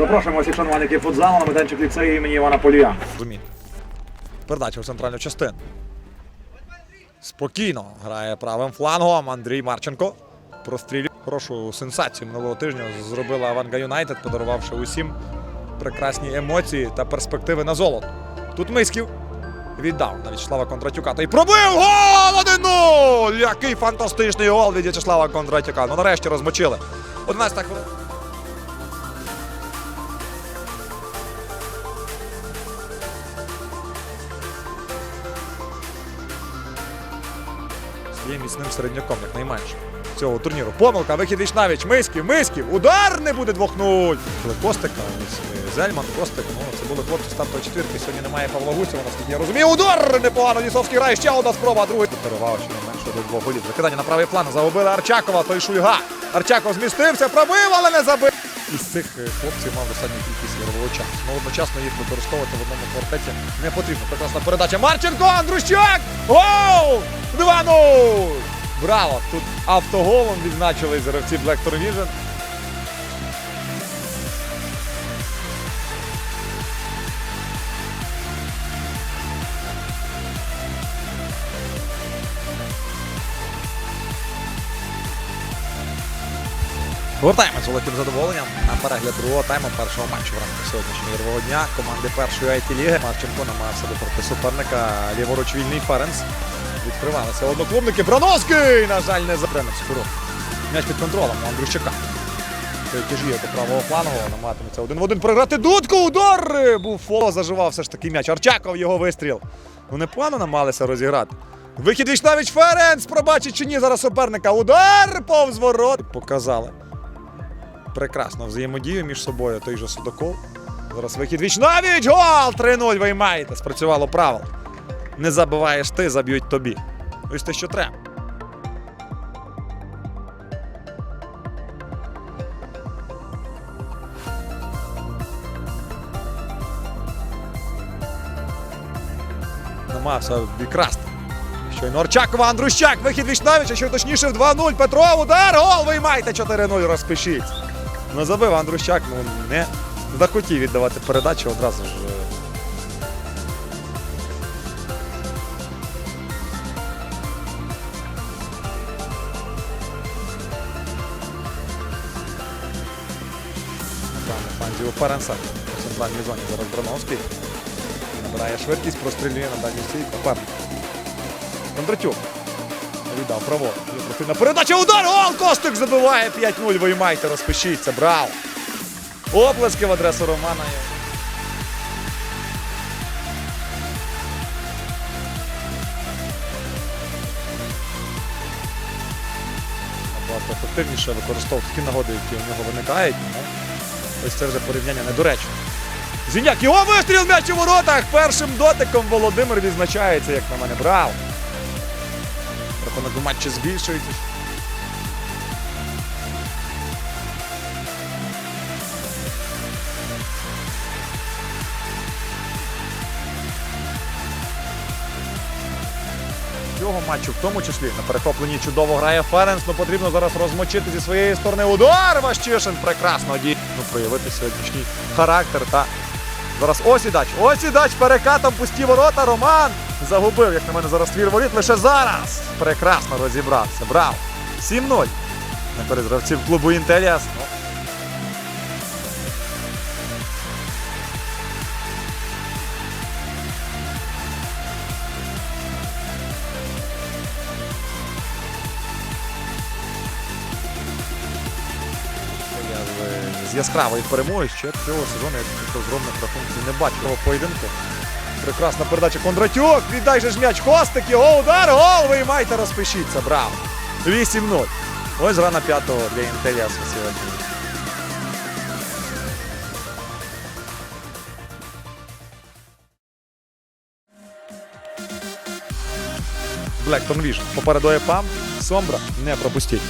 Запрошуємо всіх шанувальників футзалу на майданчик ліцею імені Івана Полія. Зумі. Передача в центральну частину. Спокійно грає правим флангом Андрій Марченко. Прострілює. Хорошу сенсацію минулого тижня зробила Аванга Юнайтед, подарувавши усім прекрасні емоції та перспективи на золото. Тут Мисків віддав на В'ячеслава Кондратюка. Та й пробив гол 1-0! Який фантастичний гол від В'ячеслава Кондратюка. Ну нарешті розмочили. 11 хвилина. Є міцним середняком, як найменше. Цього турніру. Помилка, вихід Вічнавіч, Мисків, Мисків, удар не буде 2-0. Коли Костика, е, Зельман, Костик, ну це були хлопці стартової четвірки. Сьогодні немає Павла Гусєва, наскільки я розумію. Удар непогано, Лісовський грає, ще одна спроба, другий. Перевага, що не менше до двох голів. Закидання на правий план, загубили Арчакова, той Шульга. Арчаков змістився, пробив, але не забив. Із цих е, хлопців мав достатню кількість ігрового часу. Ну, одночасно їх використовувати в одному квартеті не потрібно. Прекрасна передача. Марченко, Андрущак! Гол! 2-0! Браво! Тут автоголом відзначились гравці Black Vision. Повертаємось з великим задоволенням на перегляд другого тайму першого матчу в рамках сьогоднішнього ігрового дня команди першої it ліги Марченко намагався проти суперника ліворуч вільний Ференс. Відкривалися одноклубники. Брановський! На жаль, не запремець скоро. М'яч під контролем у Андрущака. Той тяжіє до правого флангу, намагатиметься один в один програти. Дудку, удар! Був фол, заживав все ж таки м'яч. Арчаков його вистріл. Ну непогано намагалися розіграти. Вихід Вічнавіч Ференц! Пробачить чи ні зараз суперника. Удар повз ворот. Показали прекрасно взаємодію між собою. Той же Судаков. Зараз вихід Вічнавіч! Гол! 3-0 ви маєте. Спрацювало правило. Не забиваєш ти, заб'ють тобі. Ось те, що треба. Намагався відкрасти. Щойно Орчакова, Андрущак, вихід Вічнавича, що точніше в 2-0. Петро, удар, гол, виймайте 4-0, розпишіть. Ну забив Андрущак, ну не захотів віддавати передачу одразу ж. е, Там фанзі у центральній зоні зараз Брановський. Набирає швидкість, прострілює на дальній стійку. Певно. Кондратюк. Віддав право. Профільна передача. Удар! Гол! Костик забиває 5-0. Виймайте, розпишіться. Браво! Оплески в адресу Романа. Набагато ефективніше використовувати такі нагоди, які у нього виникають. Ну, ось це вже порівняння недоречно. Зіняк, його вистріл м'яч у воротах. Першим дотиком Володимир відзначається, як на мене. Браво! Рахунок у матчі збільшується. Цього матчу, в тому числі на перехопленні чудово грає Ференс, але потрібно зараз розмочити зі своєї сторони удар. Ващишин прекрасно діє. Ну, проявити сьогоднішній характер та зараз осідач. Осідач перекатом пусті ворота. Роман загубив, як на мене, зараз твір воріт. Лише зараз. Прекрасно розібрався. Браво! 7-0. На гравців клубу Інтеліас. Я з- яскравої перемоги ще цього сезону я розгромних рахунків не бачив. Поєдинку. Прекрасна передача Кондратюк. Віддай же ж м'яч Костик. Його удар. Гол. Виймайте, розпишіться. Браво. 8-0. Ось рана п'ятого для Інтеліасу сьогодні. Blackton Vision. Попереду ЕПАМ. Сомбра не пропустіть.